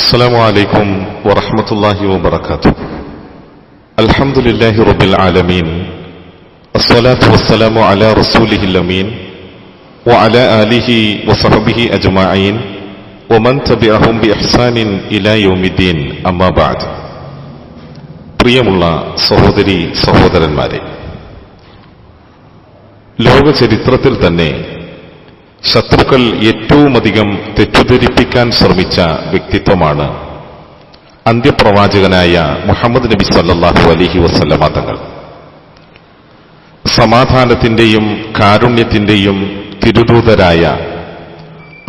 السلام عليكم ورحمة الله وبركاته الحمد لله رب العالمين الصلاة والسلام على رسوله الأمين وعلى آله وصحبه أجمعين ومن تبعهم بإحسان إلى يوم الدين أما بعد പ്രിയമുള്ള സഹോദരി സഹോദരന്മാരെ ലോക ചരിത്രത്തിൽ തന്നെ ശത്രുക്കൾ ഏറ്റവുമധികം തെറ്റുധരിപ്പിക്കാൻ ശ്രമിച്ച വ്യക്തിത്വമാണ് അന്ത്യപ്രവാചകനായ മുഹമ്മദ് നബി സല്ലാഹു അലഹി വസ്ല്ലമ തങ്ങൾ. സമാധാനത്തിന്റെയും കാരുണ്യത്തിന്റെയും തിരുദൂതരായ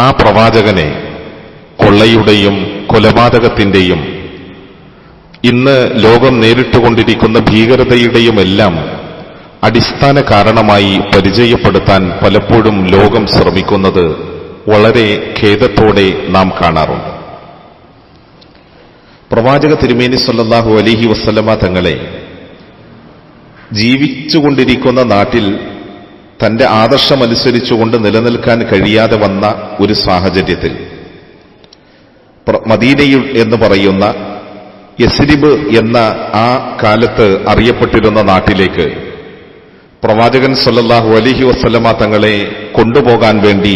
ആ പ്രവാചകനെ കൊള്ളയുടെയും കൊലപാതകത്തിന്റെയും ഇന്ന് ലോകം നേരിട്ടുകൊണ്ടിരിക്കുന്ന ഭീകരതയുടെയും എല്ലാം അടിസ്ഥാന കാരണമായി പരിചയപ്പെടുത്താൻ പലപ്പോഴും ലോകം ശ്രമിക്കുന്നത് വളരെ ഖേദത്തോടെ നാം കാണാറുണ്ട്. പ്രവാചക തിരുമേനി സല്ലാഹു അലിഹി വസ്ലമ തങ്ങളെ ജീവിച്ചുകൊണ്ടിരിക്കുന്ന നാട്ടിൽ തന്റെ ആദർശമനുസരിച്ചുകൊണ്ട് നിലനിൽക്കാൻ കഴിയാതെ വന്ന ഒരു സാഹചര്യത്തിൽ മദീനയിൽ എന്ന് പറയുന്ന യസ്രിബ് എന്ന ആ കാലത്ത് അറിയപ്പെട്ടിരുന്ന നാട്ടിലേക്ക് പ്രവാചകൻ സല്ലല്ലാഹു അലിഹി വസ്ലമ തങ്ങളെ കൊണ്ടുപോകാൻ വേണ്ടി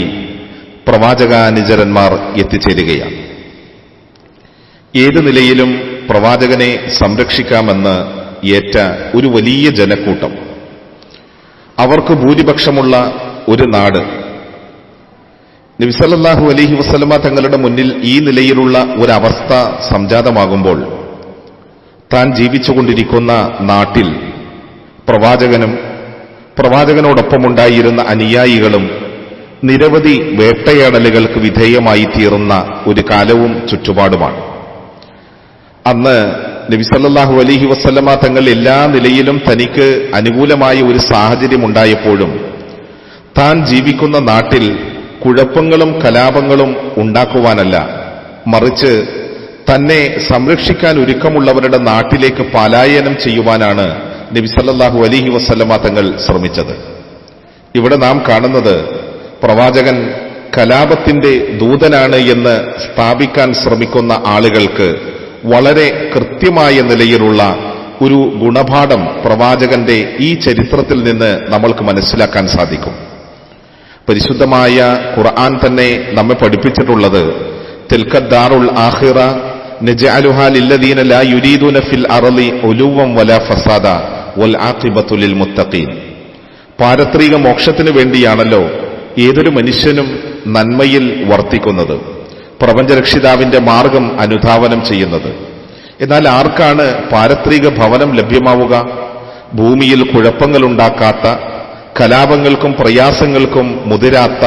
പ്രവാചകാനുചരന്മാർ എത്തിച്ചേരുകയാണ്. ഏത് നിലയിലും പ്രവാചകനെ സംരക്ഷിക്കാമെന്ന് ഏറ്റ ഒരു വലിയ ജനക്കൂട്ടം. അവർക്ക് ഭൂരിപക്ഷമുള്ള ഒരു നാട്. നബിസലല്ലാഹു അലഹി വസ്ലമ തങ്ങളുടെ മുന്നിൽ ഈ നിലയിലുള്ള ഒരവസ്ഥ സംജാതമാകുമ്പോൾ താൻ ജീവിച്ചുകൊണ്ടിരിക്കുന്ന നാട്ടിൽ പ്രവാചകനും പ്രവാചകനോടൊപ്പമുണ്ടായിരുന്ന അനുയായികളും നിരവധി വേട്ടയാടലുകൾക്ക് വിധേയമായി തീർന്ന ഒരു കാലവും ചുറ്റുപാടുമാണ്. അന്ന് നബിസല്ലാഹു അലഹി വസ്ലമ തങ്ങൾ എല്ലാ നിലയിലും തനിക്ക് അനുകൂലമായ ഒരു സാഹചര്യം ഉണ്ടായപ്പോഴും താൻ ജീവിക്കുന്ന നാട്ടിൽ കുഴപ്പങ്ങളും കലാപങ്ങളും ഉണ്ടാക്കുവാനല്ല മറിച്ച് തന്നെ സംരക്ഷിക്കാൻ ഒരുക്കമുള്ളവരുടെ നാട്ടിലേക്ക് പലായനം ചെയ്യുവാനാണ് നബി സല്ലാഹു അലിഹി വസ്ലമ തങ്ങൾ ശ്രമിച്ചത്. ഇവിടെ നാം കാണുന്നത് പ്രവാചകൻ കലാപത്തിന്റെ ദൂതനാണ് എന്ന് സ്ഥാപിക്കാൻ ശ്രമിക്കുന്ന ആളുകൾക്ക് വളരെ കൃത്യമായ നിലയിലുള്ള ഒരു ഗുണപാഠം പ്രവാചകന്റെ ഈ ചരിത്രത്തിൽ നിന്ന് നമ്മൾക്ക് മനസ്സിലാക്കാൻ സാധിക്കും. പരിശുദ്ധമായ ഖുർആൻ തന്നെ നമ്മെ പഠിപ്പിച്ചിട്ടുള്ളത് തിൽക്കദ്ദാറുൽ ആഹിറ നജഅലുഹാലില്ലദീന ലാ യുരീദൂന ഫിൽ അറലി ഉലുവം വലാ ഫസാദ വൽ മുത്തഖീൻ പാരത്രിക മോക്ഷത്തിനു വേണ്ടിയാണല്ലോ ഏതൊരു മനുഷ്യനും നന്മയിൽ വർത്തിക്കുന്നത്. പ്രപഞ്ചരക്ഷിതാവിന്റെ മാർഗം അനുധാവനം ചെയ്യുന്നത്. എന്നാൽ ആർക്കാണ് പാരത്രിക ഭവനം ലഭ്യമാവുക? ഭൂമിയിൽ കുഴപ്പങ്ങളുണ്ടാക്കാത്ത കലാപങ്ങൾക്കും പ്രയാസങ്ങൾക്കും മുതിരാത്ത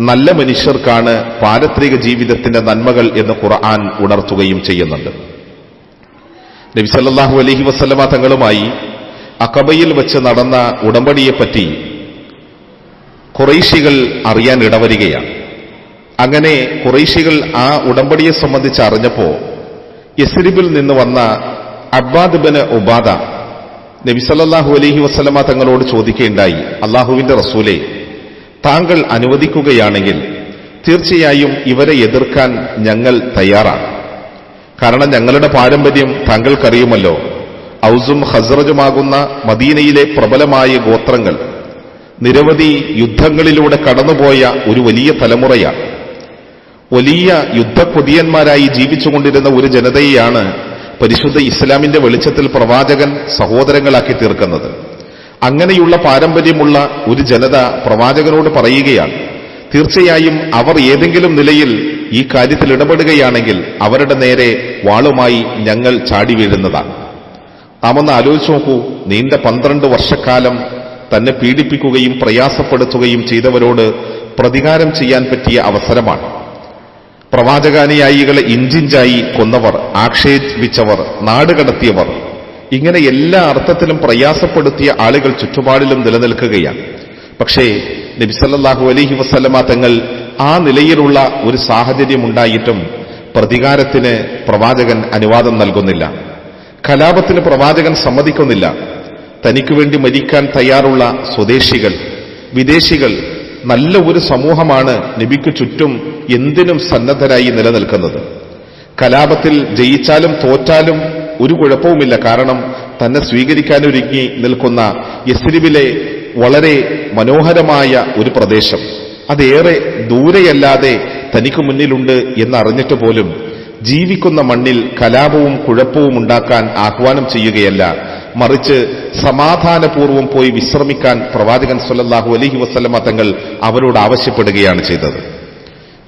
നല്ല മനുഷ്യർക്കാണ് പാരത്രിക ജീവിതത്തിന്റെ നന്മകൾ എന്ന് ഖുർആൻ ഉണർത്തുകയും ചെയ്യുന്നുണ്ട്. നബിസല്ലാഹു അലഹി വസ്ലമ തങ്ങളുമായി അക്കബയിൽ വെച്ച് നടന്ന ഉടമ്പടിയെപ്പറ്റി കുറൈശികൾ അറിയാൻ ഇടവരികയാണ്. അങ്ങനെ കുറൈശികൾ ആ ഉടമ്പടിയെ സംബന്ധിച്ച് അറിഞ്ഞപ്പോ യസ്രിബിൽ നിന്ന് വന്ന അബ്ബാദ് ബന് ഉബാദ നബി സല്ലാഹു അലഹി വസ്ലമ തങ്ങളോട് ചോദിക്കുകയുണ്ടായി അള്ളാഹുവിന്റെ റസൂലെ താങ്കൾ അനുവദിക്കുകയാണെങ്കിൽ തീർച്ചയായും ഇവരെ എതിർക്കാൻ ഞങ്ങൾ തയ്യാറാണ്. കാരണം ഞങ്ങളുടെ പാരമ്പര്യം താങ്കൾക്കറിയുമല്ലോ ഔസും ഹസ്രജുമാകുന്ന മദീനയിലെ പ്രബലമായ ഗോത്രങ്ങൾ നിരവധി യുദ്ധങ്ങളിലൂടെ കടന്നുപോയ ഒരു വലിയ തലമുറയാണ്. വലിയ യുദ്ധക്കൊതിയന്മാരായി ജീവിച്ചുകൊണ്ടിരുന്ന ഒരു ജനതയെയാണ് പരിശുദ്ധ ഇസ്ലാമിന്റെ വെളിച്ചത്തിൽ പ്രവാചകൻ സഹോദരങ്ങളാക്കി തീർക്കുന്നത്. അങ്ങനെയുള്ള പാരമ്പര്യമുള്ള ഒരു ജനത പ്രവാചകനോട് പറയുകയാണ് തീർച്ചയായും അവർ ഏതെങ്കിലും നിലയിൽ ഈ കാര്യത്തിൽ ഇടപെടുകയാണെങ്കിൽ അവരുടെ നേരെ വാളുമായി ഞങ്ങൾ ചാടി വീഴുന്നതാണ്. നാം ഒന്ന് ആലോചിച്ച് നോക്കൂ. നീണ്ട പന്ത്രണ്ട് വർഷക്കാലം തന്നെ പീഡിപ്പിക്കുകയും പ്രയാസപ്പെടുത്തുകയും ചെയ്തവരോട് പ്രതികാരം ചെയ്യാൻ പറ്റിയ അവസരമാണ്. പ്രവാചകാനുയായികളെ ഇഞ്ചിഞ്ചായി കൊന്നവർ ആക്ഷേപിച്ചവർ നാടുകടത്തിയവർ ഇങ്ങനെ എല്ലാ അർത്ഥത്തിലും പ്രയാസപ്പെടുത്തിയ ആളുകൾ ചുറ്റുപാടിലും നിലനിൽക്കുകയാണ്. പക്ഷേ നബിസല്ലാഹു അലഹി വസ്ലമ തങ്ങൾ ആ നിലയിലുള്ള ഒരു സാഹചര്യം ഉണ്ടായിട്ടും പ്രതികാരത്തിന് പ്രവാചകൻ അനുവാദം നൽകുന്നില്ല. കലാപത്തിന് പ്രവാചകൻ സമ്മതിക്കുന്നില്ല. തനിക്കു വേണ്ടി മരിക്കാൻ തയ്യാറുള്ള സ്വദേശികൾ വിദേശികൾ നല്ല ഒരു സമൂഹമാണ് നബിക്ക് ചുറ്റും എന്തിനും സന്നദ്ധരായി നിലനിൽക്കുന്നത്. കലാപത്തിൽ ജയിച്ചാലും തോറ്റാലും ഒരു കുഴപ്പവുമില്ല. കാരണം തന്നെ സ്വീകരിക്കാനൊരുങ്ങി നിൽക്കുന്ന യസ്രിബിലെ വളരെ മനോഹരമായ ഒരു പ്രദേശം. അതേറെ ദൂരെയല്ലാതെ തനിക്ക് മുന്നിലുണ്ട് എന്നറിഞ്ഞിട്ട് പോലും ജീവിക്കുന്ന മണ്ണിൽ കലാപവും കുഴപ്പവും ഉണ്ടാക്കാൻ ആഹ്വാനം ചെയ്യുകയല്ല. മറിച്ച് സമാധാനപൂർവം പോയി വിശ്രമിക്കാൻ പ്രവാചകൻ സല്ലല്ലാഹു അലഹി വസല്ലമ തങ്ങൾ അവരോട് ആവശ്യപ്പെടുകയാണ് ചെയ്തത്.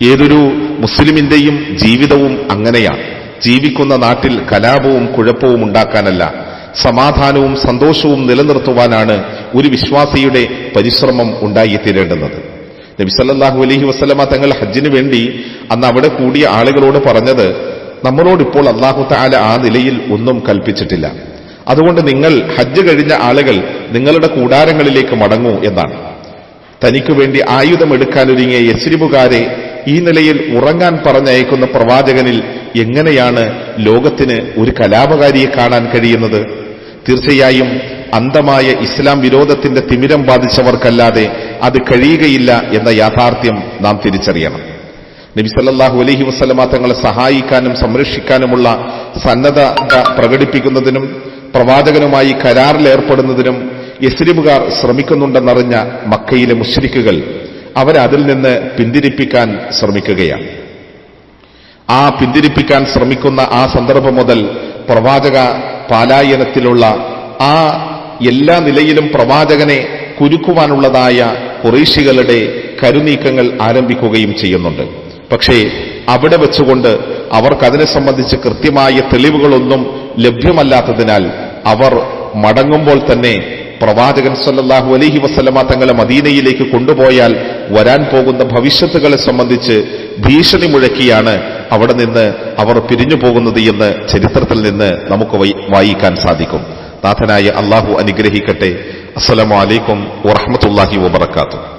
ഏതൊരു മുസ്ലിമിന്റെയും ജീവിതവും അങ്ങനെയാണ്. ജീവിക്കുന്ന നാട്ടിൽ കലാപവും കുഴപ്പവും ഉണ്ടാക്കാനല്ല. സമാധാനവും സന്തോഷവും നിലനിർത്തുവാനാണ് ഒരു വിശ്വാസിയുടെ പരിശ്രമം ഉണ്ടായിത്തീരേണ്ടുന്നത് നബി സല്ലല്ലാഹു അലൈഹി വസല്ലമ തങ്ങൾ ഹജ്ജിനു വേണ്ടി അന്ന് അവിടെ കൂടിയ ആളുകളോട് പറഞ്ഞത് നമ്മളോട് ഇപ്പോൾ അള്ളാഹു താല ആ നിലയിൽ ഒന്നും കൽപ്പിച്ചിട്ടില്ല. അതുകൊണ്ട് നിങ്ങൾ ഹജ്ജ് കഴിഞ്ഞ ആളുകൾ നിങ്ങളുടെ കൂടാരങ്ങളിലേക്ക് മടങ്ങൂ എന്നാണ്. തനിക്കു വേണ്ടി ആയുധമെടുക്കാൻ ഒരുങ്ങിയ യസ്രിബുകാരെ ഈ നിലയിൽ ഉറങ്ങാൻ പറഞ്ഞയക്കുന്ന പ്രവാചകനിൽ എങ്ങനെയാണ് ലോകത്തിന് ഒരു കലാപകാരിയെ കാണാൻ കഴിയുന്നത്? തീർച്ചയായും അന്തമായ ഇസ്ലാം വിരോധത്തിന്റെ തിമിരം ബാധിച്ചവർക്കല്ലാതെ അത് കഴിയുകയില്ല എന്ന യാഥാർത്ഥ്യം നാം തിരിച്ചറിയണം. നബി സല്ലല്ലാഹു അലൈഹി വസല്ലമ തങ്ങളെ സഹായിക്കാനും സംരക്ഷിക്കാനുമുള്ള സന്നദ്ധത പ്രകടിപ്പിക്കുന്നതിനും പ്രവാചകനുമായി കരാറിലേർപ്പെടുന്നതിനും യസ്രിബുകാർ ശ്രമിക്കുന്നുണ്ടെന്നറിഞ്ഞ മക്കയിലെ മുസ്ലിക്കുകൾ അവരെ അതിൽ നിന്ന് പിന്തിരിപ്പിക്കാൻ ശ്രമിക്കുകയാണ്. ആ പിന്തിരിപ്പിക്കാൻ ശ്രമിക്കുന്ന ആ സന്ദർഭം മുതൽ പ്രവാചക പാലായനത്തിലുള്ള ആ എല്ലാ നിലയിലും പ്രവാചകനെ കുരുക്കുവാനുള്ളതായ കുറേശികളുടെ കരുനീക്കങ്ങൾ ആരംഭിക്കുകയും ചെയ്യുന്നുണ്ട്. പക്ഷേ അവിടെ വെച്ചുകൊണ്ട് അവർക്കതിനെ സംബന്ധിച്ച് കൃത്യമായ തെളിവുകളൊന്നും ലഭ്യമല്ലാത്തതിനാൽ അവർ മടങ്ങുമ്പോൾ തന്നെ പ്രവാചകൻ സല്ലാഹു അലഹി വസ്ലമ തങ്ങളെ മദീനയിലേക്ക് കൊണ്ടുപോയാൽ വരാൻ പോകുന്ന ഭവിഷ്യത്തുകളെ സംബന്ധിച്ച് ഭീഷണി മുഴക്കിയാണ് അവിടെ നിന്ന് അവർ പിരിഞ്ഞു പോകുന്നത് എന്ന് ചരിത്രത്തിൽ നിന്ന് നമുക്ക് വായിക്കാൻ സാധിക്കും. നാഥനായ അള്ളാഹു അനുഗ്രഹിക്കട്ടെ. അസ്സലാമു അലൈക്കും വറഹ്മത്തുള്ളാഹി വബറകാതുഹു.